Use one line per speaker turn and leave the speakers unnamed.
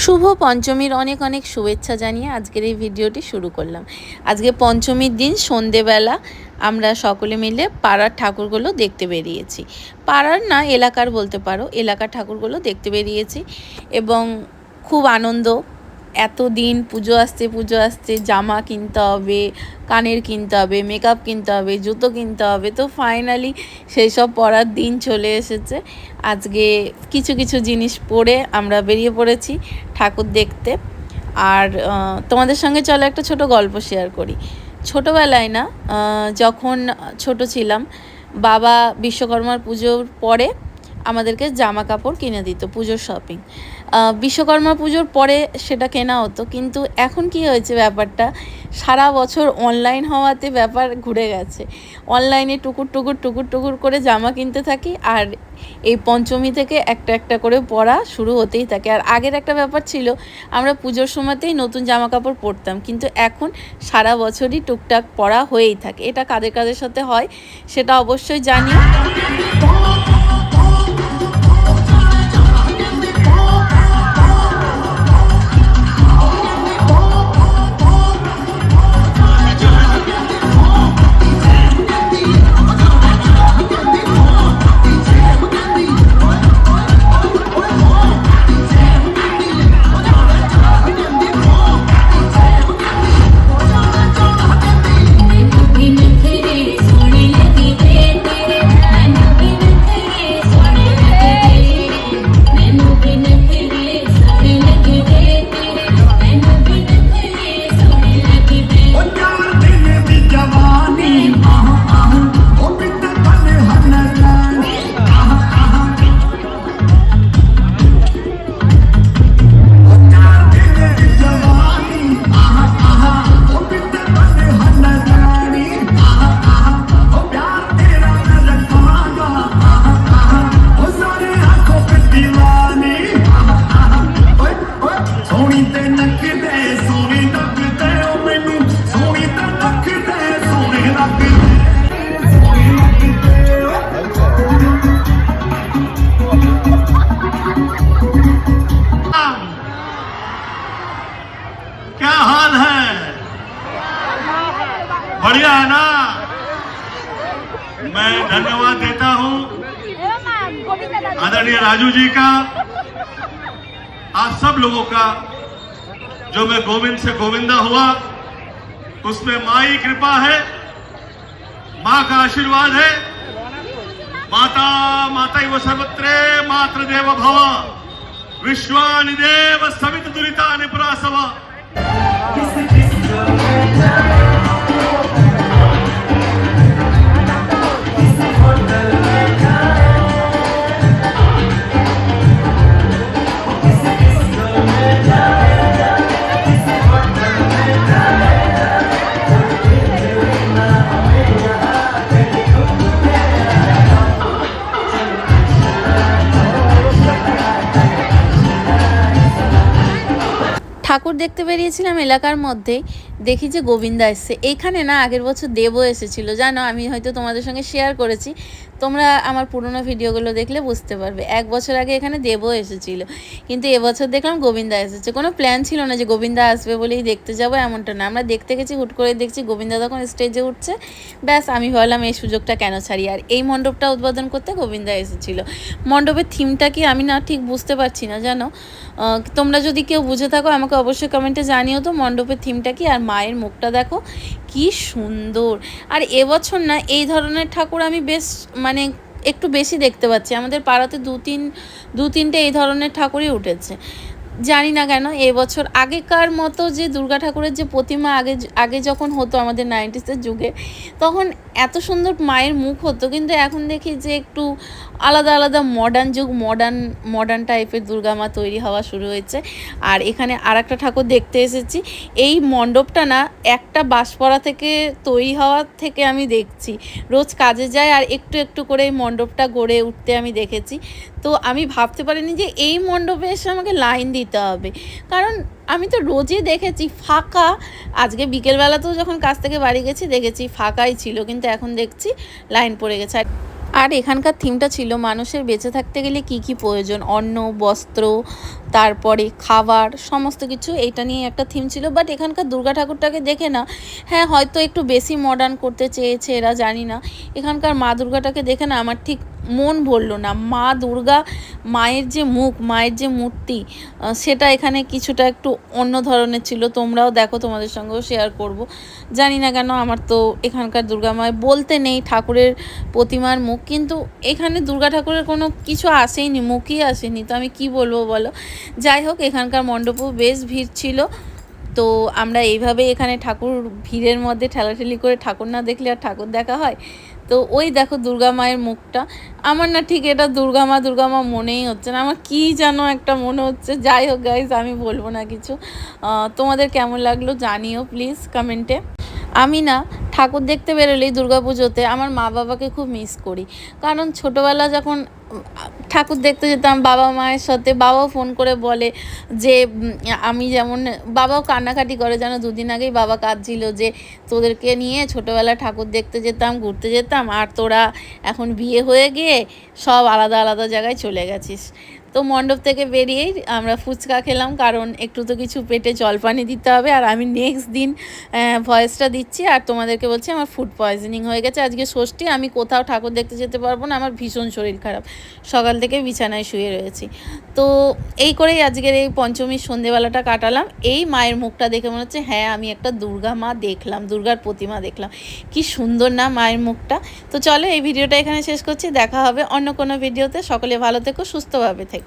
শুভ পঞ্চমীর অনেক অনেক শুভেচ্ছা জানিয়ে আজকের এই ভিডিওটি শুরু করলাম। আজকে পঞ্চমীর দিন, সন্ধেবেলা আমরা সকলে মিলে পাড়ার ঠাকুরগুলো দেখতে বেরিয়েছি। পাড়ার না, এলাকার বলতে পারো, এলাকার ঠাকুরগুলো দেখতে বেরিয়েছি এবং খুব আনন্দ এত দিন পুজো আসছে পুজো আসছে, জামা কিনতে হবে, কানের কিনতে হবে মেকআপ কিনতে হবে, জুতো কিনতে হবে, তো ফাইনালি সেই সব পরার দিন চলে এসেছে। আজকে কিছু কিছু জিনিস পরে আমরা বেরিয়ে পড়েছি ঠাকুর দেখতে। আর তোমাদের সঙ্গে চলো একটা ছোট গল্প শেয়ার করি। ছোটোবেলায় না যখন ছোট ছিলাম, বাবা বিশ্বকর্মার পুজোর পরে আমাদেরকে জামা কাপড় কিনে দিত পুজোর শপিং বিশ্বকর্মা পুজোর পরে সেটা কেনা হতো। কিন্তু এখন কি হয়েছে ব্যাপারটা? সারা বছর অনলাইন হওয়াতে ব্যাপার ঘুরে গেছে। অনলাইনে টুকুর টুকুর টুকুর টুকুর করে জামা কিনতে থাকি আর এই পঞ্চমী থেকে একটা একটা করে পরা শুরু হতেই থাকে। আর আগের একটা ব্যাপার ছিল, আমরা পুজোর সময়তেই নতুন জামা কাপড় পরতাম। কিন্তু এখন সারা বছরই টুকটাক পরা হয়েই থাকে। এটা কাদের কাদের সাথে হয়, সেটা অবশ্যই জানি
क्या हाल है? बढ़िया है ना? मैं धन्यवाद देता हूँ। आदरणीय राजू जी का, आप सब लोगों का, जो मैं गोविंद से गोविंदा हुआ, उसमें माँ कृपा है, माँ का आशीर्वाद है। माता माता इव सर्वत्रे, मातृदेव भव। विश्वानि देव सवित दुरिता निपरासव।
ঠাকুর দেখতে বেরিয়েছিলাম এলাকার মধ্যে, দেখি যে গোবিন্দা এসছে। এইখানে না আগের বছর দেবও এসেছিল, জানো? আমি হয়তো তোমাদের সঙ্গে শেয়ার করেছি। তোমরা আমার পুরনো ভিডিওগুলো দেখলে বুঝতে পারবে। এক বছর আগে এখানে দেবও এসেছিল। কিন্তু এবছর দেখলাম গোবিন্দা এসেছে। কোনো প্ল্যান ছিল না যে গোবিন্দা আসবে বলেই দেখতে যাব এমনটা না। আমরা দেখতে গেছি, হুট করে দেখছি গোবিন্দা তখন স্টেজে উঠছে। ব্যাস, আমি ভাবলাম এই সুযোগটা কেন ছাড়ি? আর এই মণ্ডপটা উদ্বোধন করতে গোবিন্দা এসেছিল। মণ্ডপের থিমটা কি আমি না ঠিক বুঝতে পারছি না, জানো? তোমরা যদি কেউ বুঝে থাকো, আমাকে অবশ্যই কমেন্টে জানিও তো মণ্ডপের থিমটা কি। আর মায়ের মুখটা দেখো। কি সুন্দর। আর এবছর না, এই ধরনের ঠাকুর আমি বেশ মানে একটু বেশি দেখতে পাচ্ছি। আমাদের পাড়াতে দু তিন, দু তিনটে এই ধরনের ঠাকুরই উঠেছে। জানি না কেন এবছর আগেকার মতো যে দুর্গা ঠাকুরের যে প্রতিমা আগে আগে যখন হতো আমাদের নাইনটিসের যুগে, তখন এত সুন্দর মায়ের মুখ হতো, কিন্তু এখন দেখি যে একটু আলাদা আলাদা মডার্ন যুগ মডার্ন মডার্ন টাইপের দুর্গা মা তৈরি হওয়া শুরু হয়েছে। আর এখানে আর একটা ঠাকুর দেখতে এসেছি, এই মণ্ডপটা না একটা বাঁশপড়া থেকে তৈরি হওয়ার থেকে আমি দেখছি। রোজ কাজে যায় আর একটু একটু করে এই মণ্ডপটা গড়ে উঠতে আমি দেখেছি। তো আমি ভাবতে পারিনি যে এই মণ্ডপে এসে আমাকে লাইন দিতে। হবে। কারণ আমি তো রোজই দেখেছি ফাঁকা। আজকে বিকেলবেলাতেও যখন কাজ থেকে বাড়ি গেছি দেখেছি ফাঁকাই ছিল, কিন্তু এখন দেখছি লাইন পড়ে গেছে। আর আর এখানকার থিমটা ছিল মানুষের বেঁচে থাকতে গেলে কি কি প্রয়োজন? অন্ন, বস্ত্র তারপরে খাবার, সমস্ত কিছু এইটা নিয়ে একটা থিম ছিল। বাট এখানকার দুর্গা ঠাকুরটাকে দেখে না হ্যাঁ হয়তো একটু বেশি মডার্ন করতে চেয়েছে এরা, জানি না। এখানকার মা দুর্গাটাকে দেখে না, আমার ঠিক মন ভরলো না। মা দুর্গা, মায়ের যে মুখ, মায়ের যে মূর্তি সেটা এখানে কিছুটা একটু অন্য ধরনের ছিল। তোমরাও দেখো, তোমাদের সঙ্গেও শেয়ার করব। জানি না কেন, আমার তো এখানকার দুর্গা মায়ের বলতে নেই ঠাকুরের প্রতিমার মুখ। কিন্তু এখানে দুর্গা ঠাকুরের কোনো কিছু আসেইনি, মুখই আসেনি। তো আমি কি বলব বলো? যাই হোক, এখানকার মণ্ডপও বেশ ভিড় ছিল। তো আমরা এইভাবে এখানে ঠাকুর ভিড়ের মধ্যে ঠেলাঠেলি করে ঠাকুর না দেখলে আর ঠাকুর দেখা হয়? তো ওই দেখো দুর্গা মায়ের মুখটা। আমার না ঠিক এটা দুর্গা মা দুর্গা মা মনেই হচ্ছে না। আমার কী যেন একটা মনে হচ্ছে। যাই হোক গাইজ আমি বলব না কিছু। তোমাদের কেমন লাগল জানিও প্লিজ কমেন্টে আমি না ঠাকুর দেখতে বেরোলেই দুর্গাপুজোতে আমার মা বাবাকে খুব মিস করি। কারণ ছোটোবেলা যখন ঠাকুর দেখতে যেতাম, বাবা মায়ের সাথে। বাবাও ফোন করে বলে যে আমি যেমন, বাবাও কান্নাকাটি করে, যেন দুদিন আগেই বাবা কাঁদছিল যে, তোদেরকে নিয়ে ছোটোবেলা ঠাকুর দেখতে যেতাম, ঘুরতে যেতাম, আর তোরা এখন বিয়ে হয়ে গিয়ে সব আলাদা আলাদা জায়গায় চলে গেছিস। তো মণ্ডপ থেকে বেরিয়েই আমরা ফুচকা খেলাম, কারণ একটু তো কিছু পেটে জলপানি দিতে হবে। আর আমি নেক্সট দিন ভয়েসটা দিচ্ছি, আর তোমাদেরকে বলছি আমার ফুড পয়জনিং হয়ে গেছে। আজকে ষষ্ঠী, আমি কোথাও ঠাকুর দেখতে যেতে পারব না, আমার ভীষণ শরীর খারাপ। সকাল থেকে বিছানায় শুয়ে রয়েছি। তো এই করেই আজকের এই পঞ্চমীর সন্ধেবেলাটা কাটালাম। এই মায়ের মুখটা দেখে মনে হচ্ছে হ্যাঁ আমি একটা দুর্গা মা দেখলাম, দুর্গার প্রতিমা দেখলাম। কি সুন্দর না মায়ের মুখটা। তো চলো, এই ভিডিওটা এখানে শেষ করছি। দেখা হবে অন্য কোনো ভিডিওতে। সকলে ভালো থেকো, সুস্থভাবে থেকো।